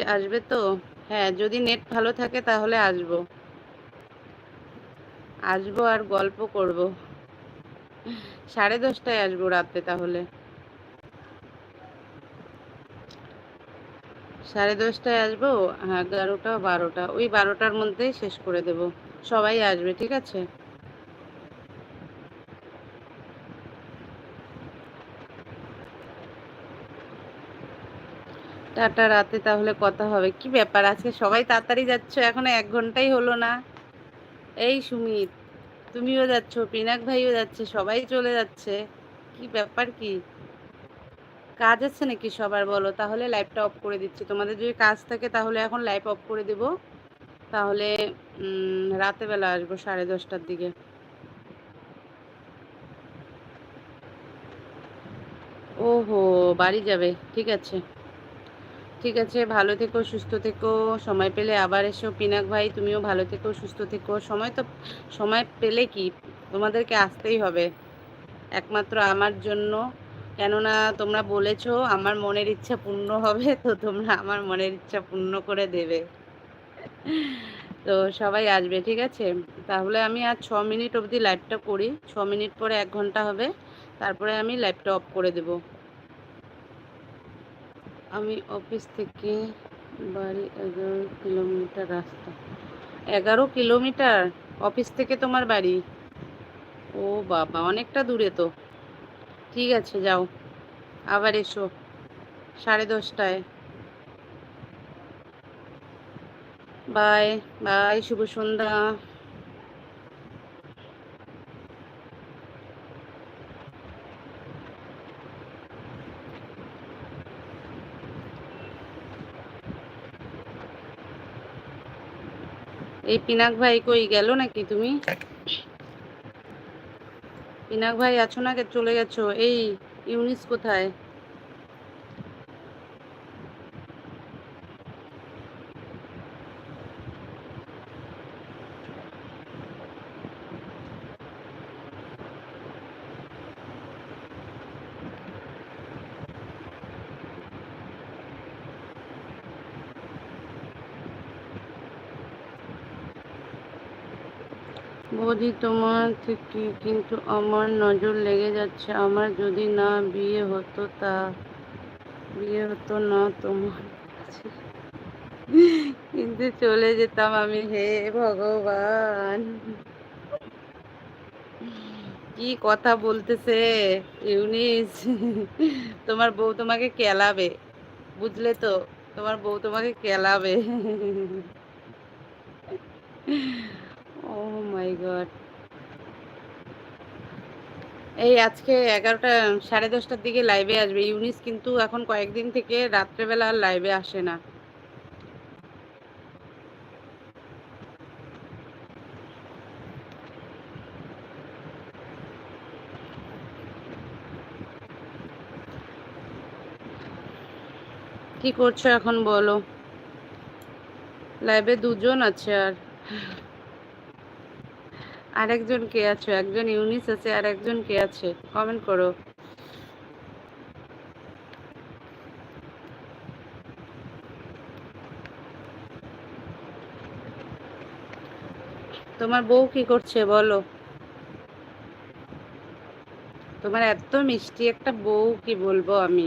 আসবে তো? হ্যাঁ যদি নেট ভালো থাকে তাহলে আসব। আসব আর গল্প করব। সাড়ে দশটায় আসব রাতে তাহলে। সাড়ে দশটায় আসব, এগারোটা, বারোটা, ওই বারোটার মধ্যেই শেষ করে দেব। সবাই আসবে, ঠিক আছে? টাটা, রাতে তাহলে কথা হবে। কি ব্যাপার? আজকে সবাই তাড়াতাড়ি যাচ্ছ? এখনও এক ঘন্টাই হলো না। এই সুমিত, তুমিও যাচ্ছ? পিনাক ভাইও যাচ্ছে, সবাই চলে যাচ্ছে। কি ব্যাপার কি? কাজ আছে নাকি সবার বলো? তাহলে লাইভটা অফ করে দিচ্ছি। তোমাদের যদি কাজ থাকে, তাহলে এখন লাইভ অফ করে দেব। তাহলে রাতেবেলা আসব সাড়ে দশটার দিকে। ওহো, বাড়ি যাবে, ঠিক আছে। ঠিক আছে, ভালো থেকো, সুস্থ থেকো, সময় পেলে আবার এসো। পিনাক ভাই, তুমিও ভালো থেকো, সুস্থ থেকো। সময় তো, সময় পেলে কি? তোমাদেরকে আসতেই হবে। একমাত্র আমার জন্য। কেননা তোমরা বলেছ আমার মনের ইচ্ছা পূর্ণ হবে, তো তোমরা আমার মনের ইচ্ছা পূর্ণ করে দেবে। তো সবাই আসবে, ঠিক আছে? তাহলে আমি আর ছ মিনিট অবধি লাইভটা করি। ছ মিনিট পরে এক ঘণ্টা হবে। তারপরে আমি লাইভটা অফ করে দেব। আমি অফিস থেকে বাড়ি এগারো কিলোমিটার রাস্তা। এগারো কিলোমিটার? অফিস থেকে তোমার বাড়ি? ও বাবা, অনেকটা দূরে তো। ঠিক আছে, যাও। আবার এসো, সাড়ে দশটায়। বাই বাই, শুভ সন্ধ্যা। এই পিনাক ভাই কই গেল নাকি তুমি? পিনাক ভাই আছো না চলে গেছো। এই, ইউনিস কোথায়? বৌদি তোমার থেকে কিন্তু আমার নজর লেগে যাচ্ছে। আমার যদি না বিয়ে হতো তা বিয়ে হতো না তোমার কিন্তু চলে যেতাম আমি হে ভগবান। কি কথা বলতেছে ইউনিস? তোমার বউ তোমাকে কেলাবে, বুঝলে তো? তোমার বউ তোমাকে কেলাবে। ও মাই গড এই আজকে এগারোটা, সাড়ে দশটার দিকে লাইভে আসবে। ইউনিস কিন্তু এখন কয়েকদিন থেকে রাত্রেবেলা আর লাইভে আসে না। কি করছ এখন বলো? লাইভে দুজন আছে আর। আরেকজন কে আছো? একজন ইউনিস আছে আর একজন কে আছে? কমেন্ট করো। তোমার বউ কি করছে বলো? তোমার এত মিষ্টি একটা বউ কি বলব আমি?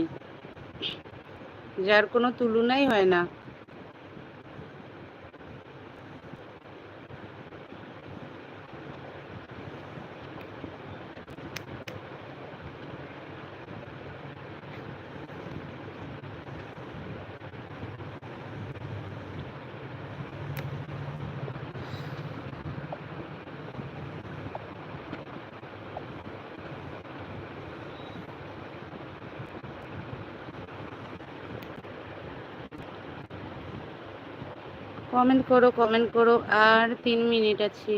যার কোনো তুলনাই হয় না। কমেন্ট করো কমেন্ট করো আর তিন মিনিট আছি।